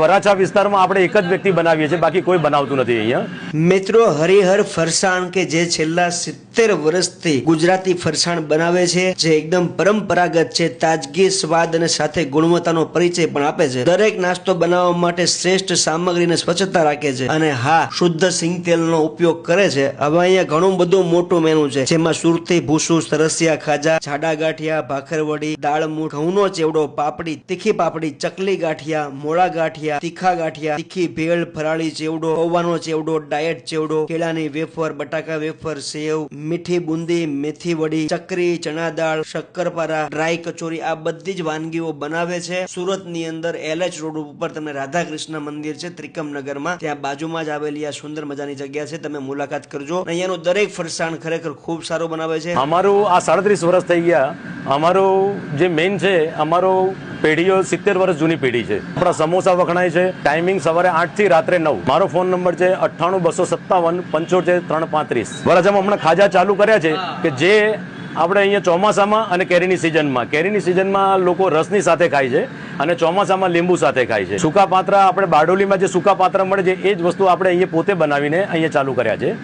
વરાછા વિસ્તારમાં આપણે એક જ વ્યક્તિ બનાવીએ છીએ, બાકી કોઈ બનાવતું નથી અહીંયા. મિત્રો હરિહર ફરસાણ કે જે છેલ્લા સિત્તેર વર્ષથી ગુજરાતી ફરસાણ બનાવે છે, જે એકદમ પરંપરાગત છે, તાજગી, સ્વાદ અને સાથે ગુણવત્તાનો પરિચય પણ આપે છે. દરેક નાસ્તો બનાવવા માટે શ્રેષ્ઠ સામગ્રીને સ્વચ્છતા રાખે છે અને હા, શુદ્ધ સિંગ તેલનો ઉપયોગ કરે છે. હવે અહીંયા ઘણું બધું મોટું મેનુ છે, જેમાં સુરતી ભૂસું સરસિયા ખાજા જાડા ગાંઠિયા ભાખરવડી, દાળમૂઠ, ઘઉંનો ચેવડો, પાપડી, તીખી પાપડી ચકલી ગાંઠિયા મોળા ગાંઠિયા તીખા ગાંઠિયા તીખી ભેળ, ફરાળી ચેવડો, પૌવાનો ચેવડો, ડાયટ ચેવડો, કેળાની વેફર, બટાકા વેફર, સેવ મીઠી બુંદી, મેથી વડી, ચકરી, ચણા દાળ, શક્કરપારા, ડ્રાય કચોરી આ બધી જ વાનગીઓ બનાવે છે. સુરતની અંદર એલએચ રોડ ઉપર તમને રાધા કૃષ્ણ મંદિર છે, ત્રિકમનગરમાં. ત્યાં બાજુમાં જ આવેલી આ સુંદર મજાની જગ્યા છે, તમે મુલાકાત કરજો. અહીંયાનું દરેક ફરસાણ ખરેખર ખૂબ સારું બનાવે છે. અમારું આ સાડત્રીસ વર્ષ થઈ ગયા. અમારું જે મેઇન છે, અમારો પેઢીઓ સિત્તેર વર્ષ જૂની પેઢી છે. આપણા સમોસા વખણાય છે. ટાઈમિંગ સવારે આઠથી રાત્રે નવ. મારો ફોન નંબર છે અઠ્ઠાણું બસો સત્તાવન પંચોતેર ત્રણ પાંત્રીસ. વરાછામાં હમણાં ખાજા ચાલુ કર્યા છે કે જે આપણે અહીંયા ચોમાસામાં અને કેરીની સિઝનમાં. કેરીની સિઝનમાં લોકો રસની સાથે ખાય છે અને ચોમાસામાં લીંબુ સાથે ખાય છે. સૂકા પાત્રા આપણે બારડોલીમાં જે સૂકા પાત્રા મળે છે એ જ વસ્તુ આપણે અહીંયા પોતે બનાવીને અહીંયા ચાલુ કર્યા છે.